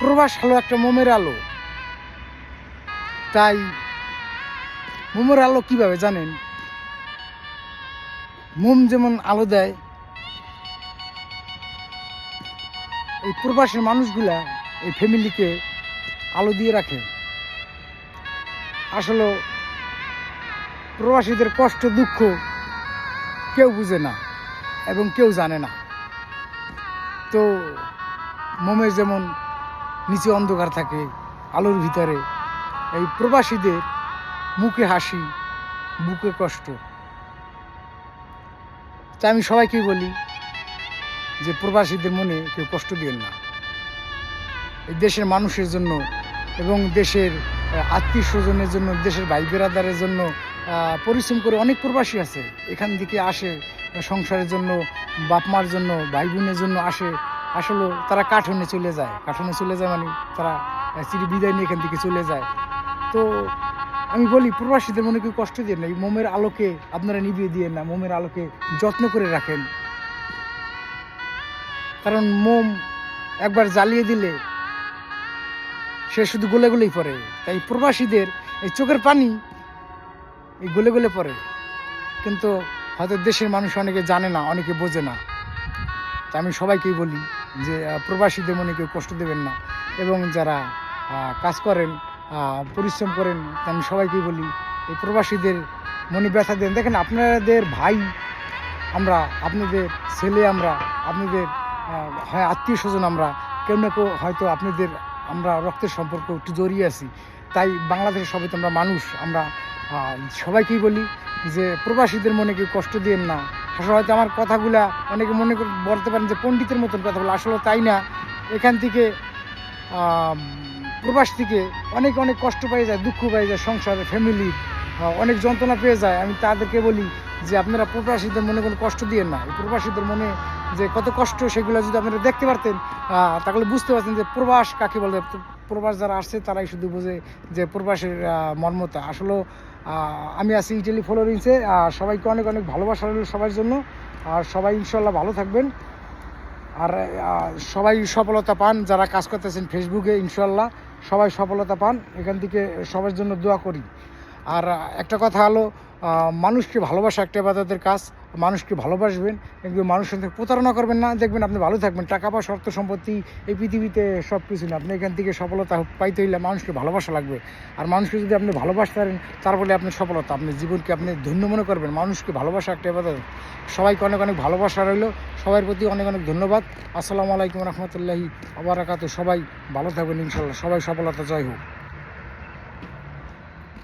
প্রবাস হলো একটা মোমের আলো। তাই মোমের আলো কীভাবে জানেন? মোম যেমন আলো দেয়, এই প্রবাসের মানুষগুলা এই ফ্যামিলিকে আলো দিয়ে রাখে। আসলে প্রবাসীদের কষ্ট, দুঃখ কেউ বুঝে না এবং কেউ জানে না। তো মোমের যেমন নিচে অন্ধকার থাকে, আলোর ভিতরে। এই প্রবাসীদের মুখে হাসি, বুকে কষ্ট। তাই আমি সবাইকেই বলি যে প্রবাসীদের মনে কেউ কষ্ট দিবেন না। এই দেশের মানুষের জন্য এবং দেশের আত্মীয় স্বজনের জন্য, দেশের ভাই বেরাদারের জন্য পরিশ্রম করে অনেক প্রবাসী আছে। এখান থেকে আসে সংসারের জন্য, বাপ মার জন্য, ভাই বোনের জন্য আসে আসলে তারা কাঠনে চলে যায়। কাঠনে চলে যায় মানে তারা চির বিদায় নিয়ে এখান থেকে চলে যায়। তো আমি বলি, প্রবাসীদের মনে কেউ কষ্ট দিয়ে না এই মোমের আলোকে আপনারা নিভিয়ে দিয়ে না, মোমের আলোকে যত্ন করে রাখেন। কারণ মোম একবার জ্বালিয়ে দিলে সে শুধু গলে গলেই পড়ে। তাই প্রবাসীদের এই চোখের পানি এই গলে গলে পড়ে। কিন্তু হয়তো দেশের মানুষ অনেকে জানে না, অনেকে বোঝে না। তা আমি সবাইকেই বলি যে প্রবাসীদের মনে কেউ কষ্ট দেবেন না। এবং যারা কাজ করেন পরিশ্রম করেন আমি সবাইকেই বলি, এই প্রবাসীদের মনে ব্যথা দেন। দেখেন, আপনাদের ভাই আমরা, আপনাদের ছেলে আমরা, আপনাদের হয় আত্মীয় স্বজন আমরা, কেউ না কেউ হয়তো আপনাদের আমরা রক্তের সম্পর্ক একটু জড়িয়ে আছি। তাই বাংলাদেশের সবাই তো আমরা মানুষ, আমরা সবাইকেই বলি যে, প্রবাসীদের মনে কেউ কষ্ট দিয়েন না। আসলে হয়তো আমার কথাগুলা অনেকে মনে করে বলতে পারেন যে পণ্ডিতের মতন কথা বলে আসলে তাই না? এখান থেকে প্রবাস থেকে অনেক অনেক কষ্ট পেয়ে যায়, দুঃখ পেয়ে যায় সংসারে ফ্যামিলি অনেক যন্ত্রণা পেয়ে যায়। আমি তাদেরকে বলি যে আপনারা প্রবাসীদের মনে কোনো কষ্ট দিয়ে না। প্রবাসীদের মনে যে কত কষ্ট সেগুলো যদি আপনারা দেখতে পারতেন তাহলে বুঝতে পারতেন যে প্রবাস কাকে বলে। প্রবাস যারা আসছে, তারাই শুধু বোঝে যে প্রবাসের মর্মতা। আসলে আমি আছি ইটালি ফলোরিংসে সবাইকে অনেক অনেক ভালোবাসা রইল সবার জন্য। আর সবাই ইনশাল্লাহ ভালো থাকবেন। আর সবাই সফলতা পান। যারা কাজ করতেছেন ফেসবুকে ইনশাল্লাহ সবাই সফলতা পান। এখান থেকে সবার জন্য দোয়া করি। আর একটা কথা হলো মানুষকে ভালোবাসা একটা বাদাদের কাজ, মানুষকে ভালোবাসবেন, কিন্তু মানুষের সাথে প্রতারণা করবেন না, দেখবেন আপনি ভালো থাকবেন, টাকা পয়সা শর্ত সম্পত্তি, এই পৃথিবীতে সব কিছু না আপনি এখান থেকে সফলতা পাইতে হইলে মানুষকে ভালোবাসা লাগবে। আর মানুষকে যদি আপনি ভালোবাসতে পারেন, তার ফলে আপনি সফলতা, আপনি জীবনকে আপনি ধন্য মনে করবেন। মানুষকে ভালোবাসা একটা এবাদত। সবাইকে অনেক অনেক ভালোবাসা রইল। সবার প্রতি অনেক অনেক ধন্যবাদ। আসসালামু আলাইকুম রহমতুল্লাহি আবরাকাত সবাই ভালো থাকবেন ইনশাল্লাহ সবাই সফলতা জয় হোক।